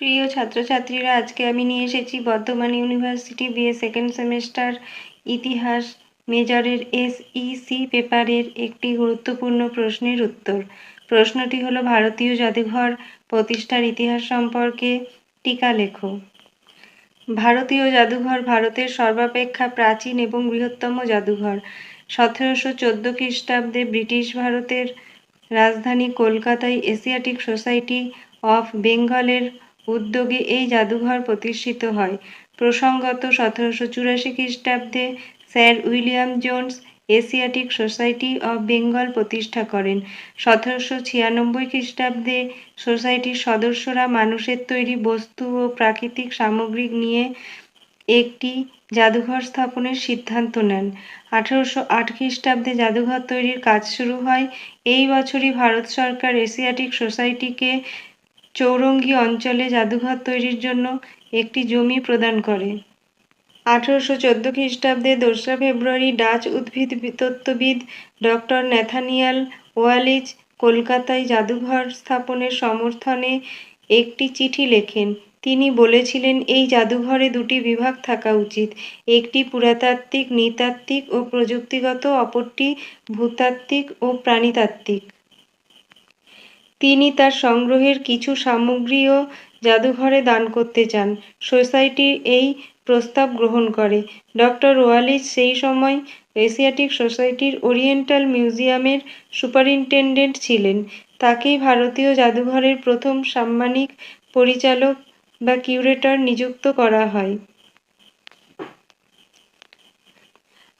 প্রিয় ছাত্রছাত্রীরা, আজকে আমি নিয়ে এসেছি Bardhaman university BA second semester ইতিহাস মেজরের এসইসি পেপারের একটি গুরুত্বপূর্ণ প্রশ্নের উত্তর। প্রশ্নটি হলো, ভারতীয় জাদুঘর প্রতিষ্ঠার ইতিহাস সম্পর্কে টিকা লেখো। ভারতীয় জাদুঘর ভারতের সর্বাপেক্ষা প্রাচীন এবং বৃহত্তম জাদুঘর। সতেরোশো চোদ্দ খ্রিস্টাব্দে ব্রিটিশ ভারতের রাজধানী কলকাতায় এশিয়াটিক সোসাইটি অফ বেঙ্গলের উদ্যোগে এই জাদুঘর প্রতিষ্ঠিত হয়। প্রসঙ্গত, সতেরোশো চুরাশি খ্রিস্টাব্দে sir William Jones Asiatic Society of Bengal প্রতিষ্ঠা করেন। সতেরোশো ছিয়ানব্বই খ্রিস্টাব্দে সোসাইটির সদস্যরা মানুষের তৈরি বস্তু ও প্রাকৃতিক সামগ্রী নিয়ে একটি জাদুঘর স্থাপনের সিদ্ধান্ত নেন। আঠারোশো আট খ্রিস্টাব্দে জাদুঘর তৈরির কাজ শুরু হয়। এই বছরই ভারত সরকার এশিয়াটিক সোসাইটিকে চৌরঙ্গি অঞ্চলে জাদুঘর তৈরির জন্য একটি জমি প্রদান করে। আঠারোশো চোদ্দ খ্রিস্টাব্দে দোসরা ফেব্রুয়ারি ডাচ উদ্ভিদ তত্ত্ববিদ ডক্টর ন্যাথানিয়াল ওয়ালিজ কলকাতায় জাদুঘর স্থাপনের সমর্থনে একটি চিঠি লেখেন। তিনি বলেছিলেন, এই জাদুঘরে দুটি বিভাগ থাকা উচিত। একটি পুরাতাত্ত্বিক, নৃতাত্ত্বিক ও প্রযুক্তিগত, অপরটি ভূতাত্ত্বিক ও প্রাণীতাত্ত্বিক। তিনি তার সংগ্রহের কিছু সামগ্রীও জাদুঘরে দান করতে চান। সোসাইটি এই প্রস্তাব গ্রহণ করে। ডক্টর ওয়ালিস সেই সময় এশিয়াটিক সোসাইটির ওরিয়েন্টাল মিউজিয়ামের সুপারিনটেন্ডেন্ট ছিলেন। তাকেই ভারতীয় জাদুঘরের প্রথম সাম্মানিক পরিচালক বা কিউরেটর নিযুক্ত করা হয়।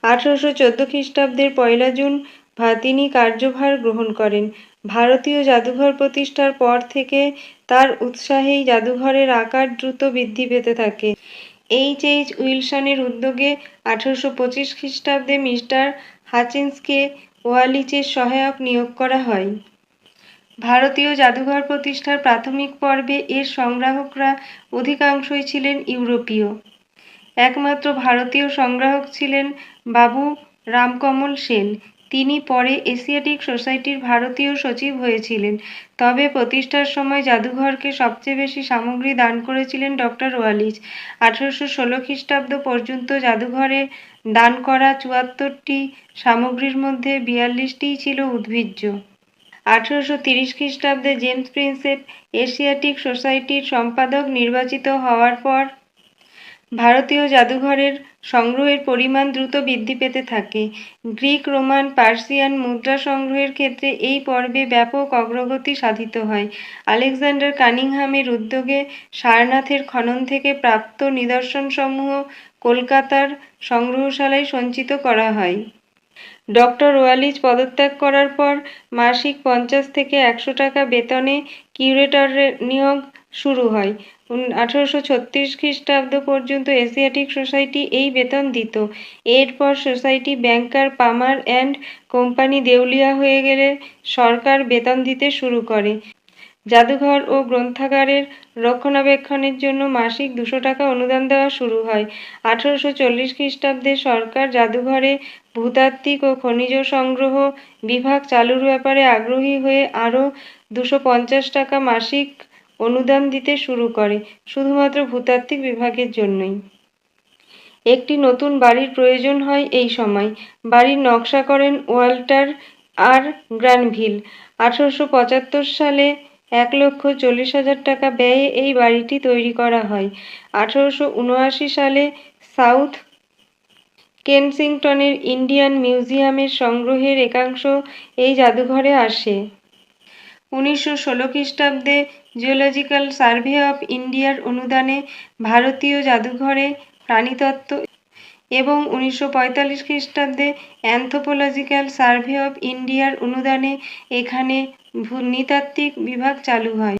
আঠারোশো চোদ্দ খ্রিস্টাব্দের পয়লা জুন তিনি কার্যভার গ্রহণ করেন। ভারতীয় জাদুঘর প্রতিষ্ঠার পর থেকে তার উৎসাহেই জাদুঘরের আকার দ্রুত বৃদ্ধি পেতে থাকে। এইচ এইচ উইলসনের উদ্যোগে আঠারোশো পঁচিশ খ্রিস্টাব্দে মিস্টার হাচিন্সকে ওয়ালিচের সহায়ক নিয়োগ করা হয়। ভারতীয় জাদুঘর প্রতিষ্ঠার প্রাথমিক পর্বে এর সংগ্রাহকরা অধিকাংশই ছিলেন ইউরোপীয়। একমাত্র ভারতীয় সংগ্রাহক ছিলেন বাবু রামকমল সেন তিনি পরে এশিয়াটিক সোসাইটির ভারতীয় সচিব হয়েছিলেন। তবে প্রতিষ্ঠার সময় জাদুঘরকে সবচেয়ে বেশি সামগ্রী দান করেছিলেন ডক্টর ওয়ালিস। আঠারোশো ষোলো খ্রিস্টাব্দ পর্যন্ত জাদুঘরে দান করা চুয়াত্তরটি সামগ্রীর মধ্যে বিয়াল্লিশটিই ছিল উদ্ভিজ্জ। আঠারোশো তিরিশ খ্রিস্টাব্দে জেমস প্রিন্সেপ এশিয়াটিক সোসাইটির সম্পাদক নির্বাচিত হওয়ার পর ভারতীয় জাদুঘরের সংগ্রহের পরিমাণ দ্রুত বৃদ্ধি পেতে থাকে। গ্রিক, রোমান, পার্সিয়ান মুদ্রা সংগ্রহের ক্ষেত্রে এই পর্বে ব্যাপক অগ্রগতি সাধিত হয়। আলেকজান্ডার কানিংহামের উদ্যোগে সারনাথের খনন থেকে প্রাপ্ত নিদর্শনসমূহ কলকাতার সংগ্রহশালায় সঞ্চিত করা হয়। ডক্টর ওয়ালিজ পদত্যাগ করার পর মাসিক পঞ্চাশ থেকে একশো টাকা বেতনে কিউরেটরের নিয়োগ শুরু হয়। আঠারোশো ছত্রিশ খ্রিস্টাব্দ পর্যন্ত এশিয়াটিক সোসাইটি এই বেতন দিত। এরপর society banker Palmer and company দেউলিয়া হয়ে গেলে সরকার বেতন দিতে শুরু করে। জাদুঘর ও গ্রন্থাগারের রক্ষণাবেক্ষণের জন্য মাসিক দুশো টাকা অনুদান দেওয়া শুরু হয়। আঠারোশো চল্লিশ খ্রিস্টাব্দে সরকার জাদুঘরে ভূতাত্ত্বিক ও খনিজ সংগ্রহ বিভাগ চালুর ব্যাপারে আগ্রহী হয়ে আরও দুশো পঞ্চাশ টাকা মাসিক অনুদান দিতে শুরু করে, শুধুমাত্র ভূতাত্ত্বিক বিভাগের জন্যই। একটি নতুন বাড়ির প্রয়োজন হয় এই সময়। বাড়ির নকশা করেন ওয়াল্টার আর গ্রানভিল। আঠারোশো পঁচাত্তর সালে এক লক্ষ চল্লিশ হাজার টাকা ব্যয়ে এই বাড়িটি তৈরি করা হয়। আঠারোশো উনআশি সালে সাউথ কেনসিংটনের ইন্ডিয়ান মিউজিয়ামের সংগ্রহের একাংশ এই জাদুঘরে আসে। উনিশশো ষোলো খ্রিস্টাব্দে জিওলজিক্যাল সার্ভে অফ ইন্ডিয়ার অনুদানে ভারতীয় জাদুঘরে প্রাণীতত্ত্ব এবং উনিশশো পঁয়তাল্লিশ খ্রিস্টাব্দে অ্যান্থোপোলজিক্যাল সার্ভে অফ ইন্ডিয়ার অনুদানে এখানে ভূ, নৃতাত্ত্বিক বিভাগ চালু হয়।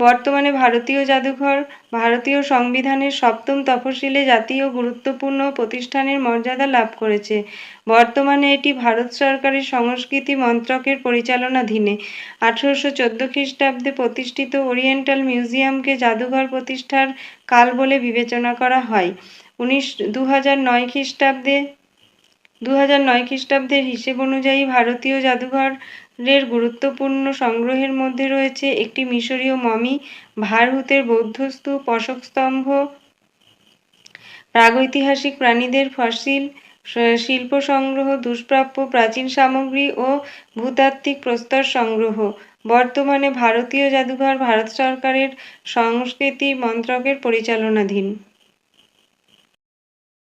বর্তমানে ভারতীয় জাদুঘর, ভারতীয় সংবিধানের সপ্তম তফসিলে জাতীয় গুরুত্বপূর্ণ প্রতিষ্ঠানের মর্যাদা লাভ করেছে। বর্তমানে এটি ভারত সরকারের সংস্কৃতি মন্ত্রকের পরিচালনাধীনে। আঠেরোশো চোদ্দ খ্রিস্টাব্দে প্রতিষ্ঠিত ওরিয়েন্টাল মিউজিয়ামকে জাদুঘর প্রতিষ্ঠার কাল বলে বিবেচনা করা হয়। উনিশ দু হাজার নয় খ্রিস্টাব্দে দু হাজার নয় খ্রিস্টাব্দের হিসেব অনুযায়ী ভারতীয় জাদুঘর এর গুরুত্বপূর্ণ সংগ্রহের মধ্যে রয়েছে একটি মিশরীয় মমি ভারহুতের বৌদ্ধ স্তূপ অশোক স্তম্ভ প্রাগৈতিহাসিক প্রাণীদের ফসিল শিল্প সংগ্রহ, দুষ্প্রাপ্য প্রাচীন সামগ্রী ও ভূতাত্ত্বিক প্রস্তর সংগ্রহ। বর্তমানে ভারতীয় জাদুঘর ভারত সরকারের সংস্কৃতি মন্ত্রকের পরিচালনাধীন।